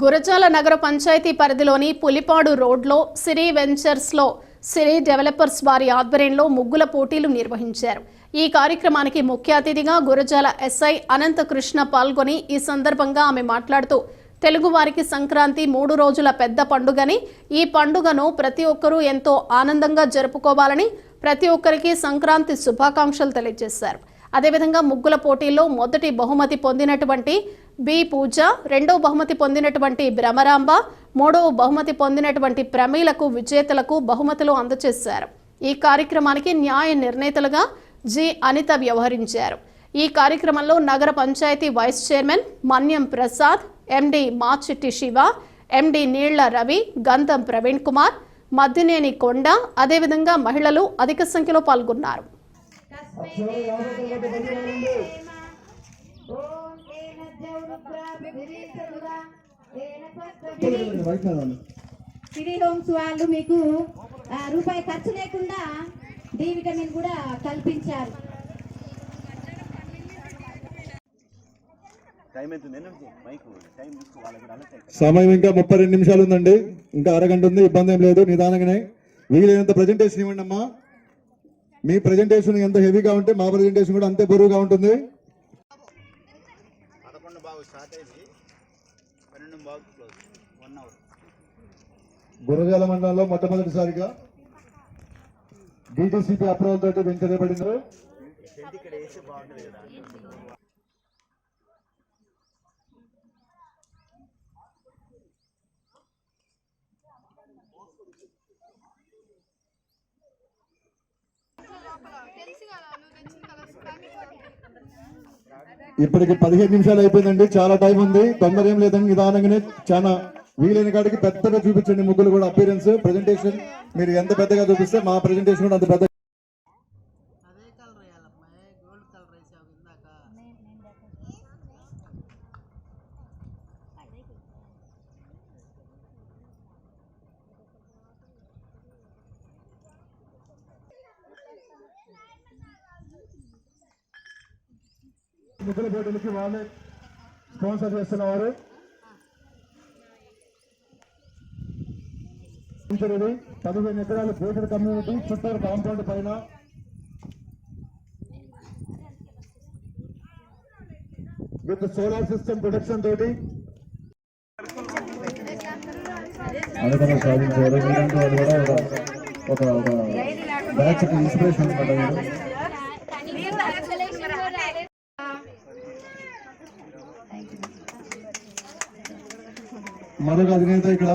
గురజాల నగర పంచాయతీ పరిధిలోని పులిపాడు రోడ్లో సిరి వెంచర్స్లో సిరి డెవలపర్స్ వారి ఆధ్వర్యంలో ముగ్గుల పోటీలు నిర్వహించారు. ఈ కార్యక్రమానికి ముఖ్య అతిథిగా గురజాల ఎస్ఐ అనంతకృష్ణ పాల్గొని ఈ సందర్భంగా ఆమె మాట్లాడుతూ తెలుగువారికి సంక్రాంతి మూడు రోజుల పెద్ద పండుగని ఈ పండుగను ప్రతి ఒక్కరూ ఎంతో ఆనందంగా జరుపుకోవాలని ప్రతి ఒక్కరికి సంక్రాంతి శుభాకాంక్షలు తెలియజేశారు. అదేవిధంగా ముగ్గుల పోటీల్లో మొదటి బహుమతి పొందినటువంటి బి పూజ రెండవ బహుమతి పొందినటువంటి భ్రమరాంబ మూడవ బహుమతి పొందినటువంటి ప్రమీలకు విజేతలకు బహుమతులు అందజేశారు ఈ కార్యక్రమానికి న్యాయ నిర్ణేతలుగా జి. అనిత వ్యవహరించారు. ఈ కార్యక్రమంలో నగర పంచాయతీ వైస్ చైర్మన్ మన్యం ప్రసాద్ ఎండి మాచిట్టి శివ ఎండి నీళ్ళ రవి గంధం ప్రవీణ్ కుమార్ మద్దినేని కొండ అదేవిధంగా మహిళలు అధిక సంఖ్యలో పాల్గొన్నారు. సిటీ హోమ్స్ వాళ్ళు మీకు రూపాయి ఖర్చు లేకుండా డి విటమిన్ కూడా కల్పించారు టైం ఎంత ఉంది. మైక్ టైం చూసుకో వాళ్ళకి అలర్ట్ అవుతారు సమయం ఇంకా ముప్పై రెండు నిమిషాలు ఉందండి. ఇంకా అరగంట ఉంది. ఇబ్బంది ఏం లేదు. నిదానంగానే. వీలైనంత ప్రజెంటేషన్ ఇవ్వండి అమ్మా. మీ ప్రజెంటేషన్ ఎంత హెవీగా ఉంటే మా ప్రజెంటేషన్ కూడా అంతే బరువుగా ఉంటుంది. స్టార్ట్ అయింది పన్నెండు బాగు క్లోజ్ వన్ అవర్ గురజాల మండలంలో మొట్టమొదటిసారిగా డిటిసిపి అప్రూవల్ తోటి పెంచబడింది షెడ్ ఇక్కడ వేస్తే బాగుంటుంది కదా. ఇప్పటికి పదిహేను నిమిషాలు అయిపోయిందండి. చాలా టైం ఉంది. తొందర ఏం లేదండి. నిదానంగానే చాలా వీలైన కాడికి పెద్దగా చూపించండి ముగ్గులు కూడా అపీరెన్స్ ప్రజెంటేషన్ మీరు ఎంత పెద్దగా చూపిస్తే మా ప్రెజెంటేషన్ కూడా అంత పెద్ద ముగ్గుల పోటీలకి వాళ్ళే స్పాన్సర్ చేస్తున్నవారు ఇది పదిహేను ఎకరాలు బోటర్ కమ్యూనిటీ చుట్టారు కాంపౌండ్ పైన విత్ సోలార్ సిస్టమ్ ప్రొటెక్షన్ తోటి అనుకున్న సాధించారు మీరంటే వాళ్ళు కూడా ఒక ఒక ఒక ఇన్స్పిరేషన్ అనమాట వీరు. మరొక అధినేత ఇక్కడ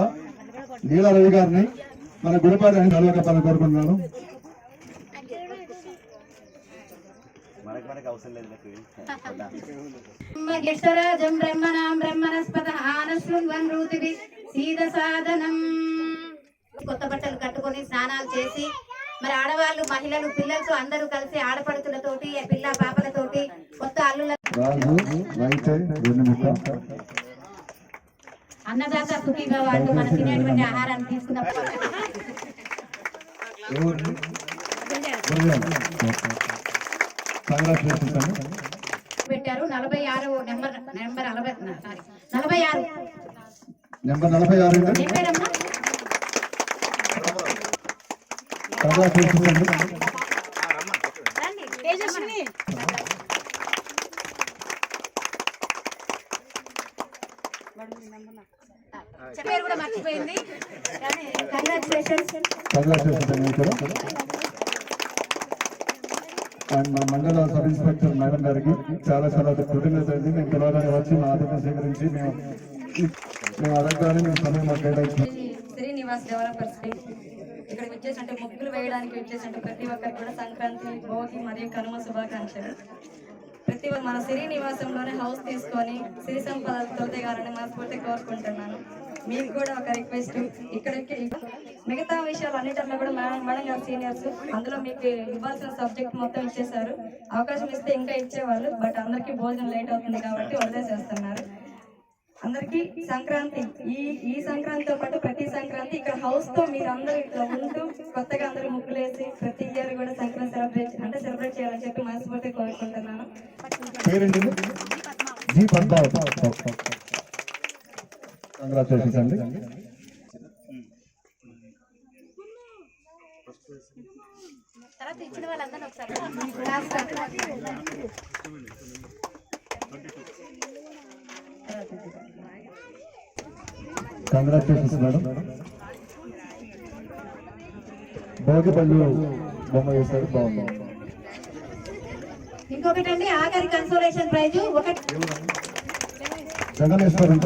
నీలా రవి గారిని మన గుడిపాటి ఆయన కలవకప్పని కోరుకుంటున్నాను. మనకి మనకి అవసరం లేదు నాకు మహేశ్వరాజం బ్రహ్మణాం బ్రహ్మణస్పత ఆనశృణ్వన్ ఋతువి సీద సాధనం. కొత్త బట్టలు కట్టుకొని స్నానాలు చేసి మరి ఆడవాళ్ళు మహిళలు పిల్లలతో అందరూ కలిసి ఆడపడుతులతోటి పిల్ల పాపలతోటి కొత్త అల్లుల అన్నదాత సుఖీగా వాళ్ళు మనం తినేటువంటి ఆహారాన్ని తీసుకున్నప్పుడు. పెట్టారు నలభై ఆరు నెంబర్ నెంబర్ నలభై సారీ నలభై ఆరు. నెంబర్ నలభై ఆరు అండి. ఏం పేరమ్మా కంగ్రాచులేషన్స్ అండి పేరు కూడా మర్చిపోయింది. కానీ కంగ్రాచులేషన్స్ కంగ్రాచులేషన్స్ అండి ఇక్కడ. అండ్ మా మండల సబ్ ఇన్స్పెక్టర్ మేడం గారికి చాలా చాలా కృతజ్ఞత అండి మేము పిలవగానే వచ్చి మా ఆతిథ్యం స్వీకరించి మేము మేము అడగగానే మేము సమయం మాకు కేటాయించాం. శ్రీనివాస్ డెవలపర్స్కి ఇక్కడ వచ్చేసంటే ముగ్గులు వేయడానికి వచ్చేసంటే ప్రతి ఒక్కరికి కూడా సంక్రాంతి భోగి మరియు కనుమ శుభాకాంక్షలు. ప్రతి మన సిరి నివాసంలోనే హౌస్ తీసుకొని సిరి సంపదలు దిగాలని మనస్ఫూర్తి కోరుకుంటున్నాను. మీకు కూడా ఒక రిక్వెస్ట్ ఇక్కడికి మిగతా విషయాలు అన్నిటిలో కూడా మేడం మేడం గారు సీనియర్స్ అందులో మీకు ఇవ్వాల్సిన సబ్జెక్ట్ మొత్తం ఇచ్చేసారు అవకాశం ఇస్తే ఇంకా ఇచ్చేవాళ్ళు బట్ అందరికీ భోజనం లేట్ అవుతుంది కాబట్టి వదిలేసేస్తున్నారు అందరికీ సంక్రాంతి. ఈ ఈ సంక్రాంతితో పాటు ప్రతి సంక్రాంతి ఇక్కడ హౌస్తో మీరు అందరూ ఇట్లా ఉంటూ కొత్తగా అందరూ ముగ్గులేసి ప్రతి ఇయర్ కూడా సంక్రాంతి సెలబ్రేట్ అంటే సెలబ్రేట్ చేయాలని చెప్పి మనస్ఫూర్తి కోరుకుంటున్నాను. పేరేంటి జీ పద్మావతి. కంగ్రాచులేషన్స్ అండి. తర్వాత ఇచ్చిన వాళ్ళందరూ ఒకసారి కంగ్రాచులేషన్స్ మేడం భోగిపల్లి బొమ్మ వేశారు బాగుంది. ఇంకొకటి అండి ఆఖరి కన్సోలేషన్ ప్రైజ్ ఒకటి. జగనేశ్వరం